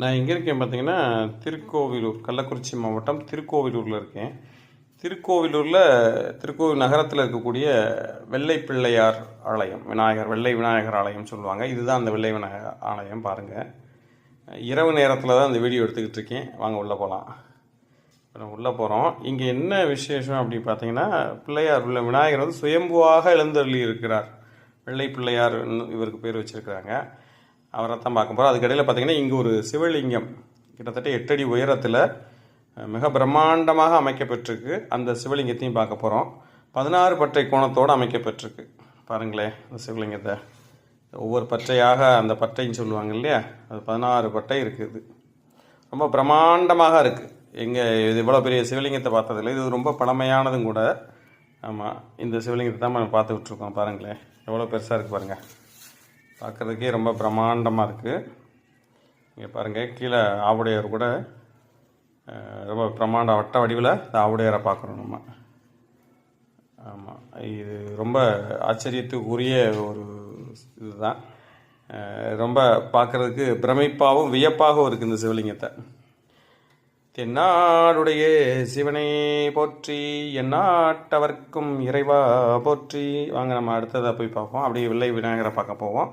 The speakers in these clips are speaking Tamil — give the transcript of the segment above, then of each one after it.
நான் எங்கே இருக்கேன் பார்த்தீங்கன்னா திருக்கோவிலூர் கள்ளக்குறிச்சி மாவட்டம் திருக்கோவிலூரில் இருக்கேன். திருக்கோவிலூரில் திருக்கோவில் நகரத்தில் இருக்கக்கூடிய வெள்ளை பிள்ளையார் ஆலயம் விநாயகர் வெள்ளை விநாயகர் ஆலயம் சொல்லுவாங்க. இதுதான் அந்த வெள்ளை விநாயகர் ஆலயம் பாருங்கள் இரவு நேரத்தில் தான் இந்த வீடியோ எடுத்துக்கிட்டு இருக்கேன். வாங்க உள்ளே போகலாம் இப்போ நம்ம உள்ளே போகிறோம் இங்கே என்ன விசேஷம் அப்படி பார்த்தீங்கன்னா பிள்ளையார் உள்ள விநாயகர் வந்து சுயம்புவாக எழுந்தருளி இருக்கிறார். வெள்ளை பிள்ளையார் இவருக்கு பேர் வச்சிருக்கிறாங்க. அவரை தான் பார்க்க போகிறோம் அதுக்கடையில் பார்த்திங்கன்னா இங்கே ஒரு சிவலிங்கம் கிட்டத்தட்ட எட்டடி உயரத்தில் மிக பிரம்மாண்டமாக அமைக்கப்பட்டிருக்கு அந்த சிவலிங்கத்தையும் பார்க்க போகிறோம் பதினாறு பட்டை கோணத்தோடு அமைக்கப்பட்டிருக்கு பாருங்களேன் அந்த சிவலிங்கத்தை. ஒவ்வொரு பற்றையாக அந்த பட்டைன்னு சொல்லுவாங்க இல்லையா? அது பதினாறு பட்டை இருக்குது ரொம்ப பிரம்மாண்டமாக இருக்குது எங்கே இது இவ்வளோ பெரிய சிவலிங்கத்தை பார்த்ததில்ல. இது ரொம்ப பழமையானதும் கூட. ஆமாம் இந்த சிவலிங்கத்தை தான் நம்ம பார்த்துக்கிட்டு இருக்கோம். பாருங்களேன் எவ்வளோ பெருசாக இருக்குது பாருங்கள் பார்க்குறதுக்கே ரொம்ப பிரம்மாண்டமாக இருக்குது இங்கே பாருங்கள் கீழே ஆவுடையார் கூட ரொம்ப பிரம்மாண்ட வட்ட வடிவில் இந்த ஆவுடையாரை பார்க்குறோம் நம்ம. ஆமாம் இது ரொம்ப ஆச்சரியத்துக்குரிய ஒரு இதுதான். ரொம்ப பார்க்குறதுக்கு பிரமிப்பாகவும் வியப்பாகவும் இருக்குது இந்த சிவலிங்கத்தை. தென்னாடுடைய சிவனை போற்றி எந்நாட்டவர்க்கும் இறைவா போற்றி. வாங்க நம்ம அடுத்ததை போய் பார்ப்போம். அப்படியே வில்லை விநாயகரை பார்க்க போவோம்.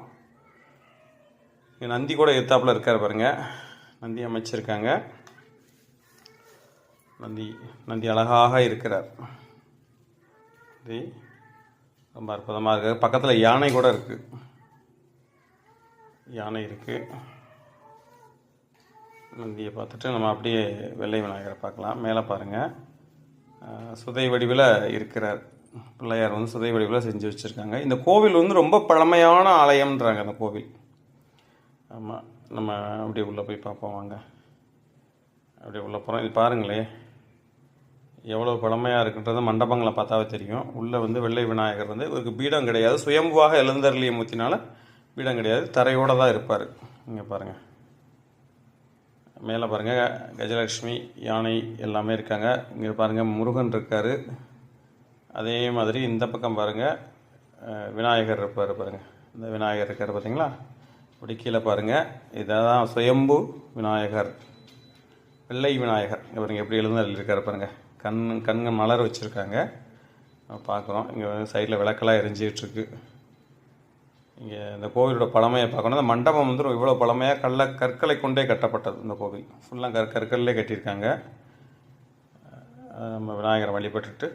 நந்தி கூட எத்தாப்பில் இருக்கார் பாருங்கள் நந்தி அமைச்சிருக்காங்க. நந்தி நந்தி அழகாக இருக்கிறார். நந்தி ரொம்ப அற்புதமாக இருக்கு பக்கத்தில் யானை கூட இருக்குது யானை இருக்குது நந்தியை பார்த்துட்டு நம்ம அப்படியே வெள்ளை விநாயகரை பார்க்கலாம். மேலே பாருங்கள் சுதை வடிவில் இருக்கிறார். பிள்ளையார் வந்து சுதை வடிவில் செஞ்சு வச்சுருக்காங்க. இந்த கோவில் வந்து ரொம்ப பழமையான ஆலயம்ன்றாங்க அந்த கோவில். ஆமாம் நம்ம அப்படியே உள்ளே போய் பார்ப்போம் வாங்க. அப்படியே உள்ளே போகிறோம் இது பாருங்களே எவ்வளோ பழமையாக இருக்குன்றது மண்டபங்களை பார்த்தாவே தெரியும். உள்ளே வந்து வெள்ளை விநாயகர் வந்து இவருக்கு பீடம் கிடையாது. சுயம்புவாக எழுந்தருளிய மூத்தினால பீடம் கிடையாது. தரையோடு தான் இருப்பார். இங்கே பாருங்கள் மேலே பாருங்கள் கஜலட்சுமி யானை எல்லாமே இருக்காங்க. இங்கே பாருங்கள் முருகன் இருக்கார். அதே மாதிரி இந்த பக்கம் பாருங்கள் விநாயகர் இருப்பார் பாருங்கள் இந்த விநாயகர் இருக்கார் பார்த்தீங்களா அப்படி கீழே பாருங்கள் இதான் சுயம்பு விநாயகர் வெள்ளை விநாயகர். இங்கே பாருங்கள் எப்படி எழுந்தால் இருக்கார் பாருங்கள் கண் கண்ங்க மலர் வச்சுருக்காங்க. பார்க்குறோம். இங்கே சைடில் விளக்கெல்லாம் எரிஞ்சிகிட்ருக்கு. இங்கே இந்த கோவிலோட பழமையை பார்க்கணும். இந்த மண்டபம் வந்து இவ்வளோ பழமையாக கல்ல கற்களை கொண்டே கட்டப்பட்டது இந்த கோவில். ஃபுல்லாக கற் கற்கள்லே கட்டியிருக்காங்க. நம்ம விநாயகரை வழிபட்டுட்டு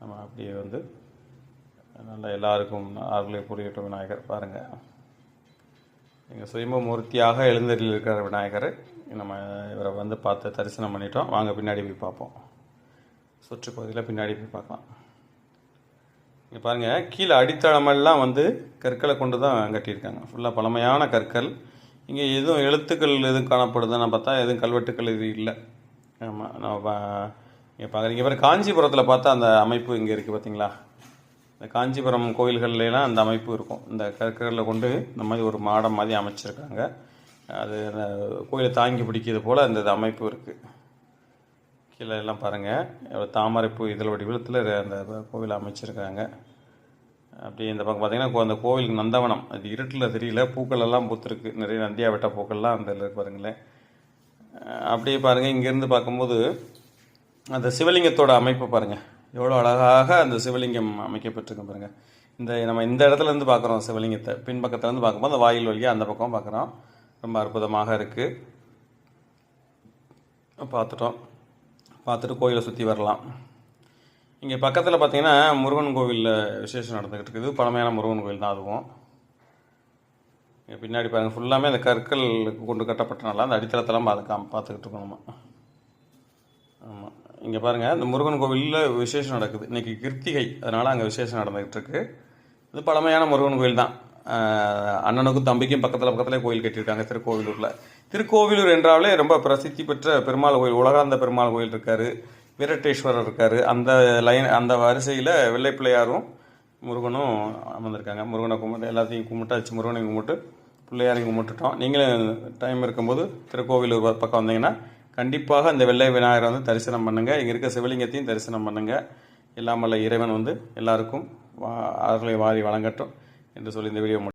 நம்ம அப்படியே வந்து நல்லா எல்லாருக்கும் ஆறுலேயே புரியட்டும் விநாயகர். பாருங்கள் எங்கள் சுயம்பு மூர்த்தியாக எழுந்தரில் இருக்கிற விநாயகர் நம்ம இவரை வந்து பார்த்து தரிசனம் பண்ணிட்டோம். வாங்க பின்னாடி போய் பார்ப்போம். சுற்றுப்பகுதியில் பின்னாடி போய் பார்க்கலாம். இங்கே பாருங்கள் கீழே அடித்தளமெல்லாம் வந்து கற்களை கொண்டு தான் கட்டியிருக்காங்க ஃபுல்லாக பழமையான கற்கள். இங்கே எதுவும் எழுத்துக்கள் எதுவும் காணப்படுதுன்னு பார்த்தா எதுவும் கல்வெட்டுக்கள் இது இல்லை. ஆமாம் நம்ம இங்கே பார்க்குறீங்க இங்கே காஞ்சிபுரத்தில் பார்த்தா அந்த அமைப்பு இங்கே இருக்குது பார்த்தீங்களா இந்த காஞ்சிபுரம் கோயில்கள்லாம் அந்த அமைப்பு இருக்கும். இந்த கற்கரில் கொண்டு இந்த மாதிரி ஒரு மாடம் மாதிரி அமைச்சிருக்காங்க. அது கோயிலை தாங்கி பிடிக்கிறது போல் அந்த இது அமைப்பு இருக்குது கீழே எல்லாம் பாருங்கள் தாமரைப்பூ இதழ் வடிவத்தில் அந்த கோவில் அமைச்சிருக்காங்க. அப்படி இந்த பக்கம் பார்த்தீங்கன்னா அந்த கோவிலுக்கு நந்தவனம். அது இருட்டில் தெரியல. பூக்கள் எல்லாம் பூத்துருக்கு. நிறைய நந்தியா வெட்ட பூக்கள்லாம் அந்த இருக்கு பாருங்களேன். அப்படியே பாருங்கள் இங்கேருந்து பார்க்கும்போது அந்த சிவலிங்கத்தோட அமைப்பு பாருங்கள் எவ்வளோ அழகாக அந்த சிவலிங்கம் அமைக்கப்பட்டிருக்கு பாருங்கள் இந்த நம்ம இந்த இடத்துலேருந்து பார்க்குறோம் சிவலிங்கத்தை. பின்பக்கத்துலேருந்து பார்க்கும்போது அந்த வாயில் வழியாக அந்த பக்கம் பார்க்குறோம். ரொம்ப அற்புதமாக இருக்குது பார்த்துட்டோம். பார்த்துட்டு கோயிலை சுற்றி வரலாம். இங்கே பக்கத்தில் பார்த்தீங்கன்னா முருகன் கோவிலில் விசேஷம் நடந்துக்கிட்டு இருக்குது. பழமையான முருகன் கோவில் தான் அதுவும். இங்கே பின்னாடி பாருங்கள் ஃபுல்லாமே அந்த கற்கள் கொண்டு கட்டப்பட்டனால அந்த அடித்தளத்தெல்லாம் பார்த்து பார்த்துக்கிட்டு இருக்கோம் நம்ம. ஆமாம் இங்கே பாருங்கள் இந்த முருகன் கோவிலில் விசேஷம் நடக்குது. இன்றைக்கி கிருத்திகை. அதனால் அங்கே விசேஷம் நடந்துகிட்ருக்கு. இது பழமையான முருகன் கோவில் தான். அண்ணனுக்கும் தம்பிக்கும் பக்கத்தில் பக்கத்தில் கோயில் கட்டியிருக்காங்க திருக்கோவிலூரில். திருக்கோவிலூர் என்றாலே ரொம்ப பிரசித்தி பெற்ற பெருமாள் கோயில். உலகாந்த பெருமாள் கோயில் இருக்கார். வீரட்டேஸ்வரர் இருக்கார். அந்த லைன் அந்த வரிசையில் வெள்ளை பிள்ளையாரும் முருகனும் அமர்ந்திருக்காங்க. முருகனை கும்பிட்டு எல்லாத்தையும் கும்பிட்டாச்சு முருகனையும் கும்பிட்டு பிள்ளையாரையும் கும்பிட்டுட்டோம். நீங்களும் டைம் இருக்கும்போது திருக்கோவிலூர் பக்கம் வந்தீங்கன்னா கண்டிப்பாக இந்த வெள்ளை விநாயகரை வந்து தரிசனம் பண்ணுங்கள் இங்கே இருக்க சிவலிங்கத்தையும் தரிசனம் பண்ணுங்கள் எல்லாம் வல்ல இறைவன் வந்து எல்லாருக்கும் வா- அருளை வாரி வழங்கட்டும் என்று சொல்லி இந்த வீடியோ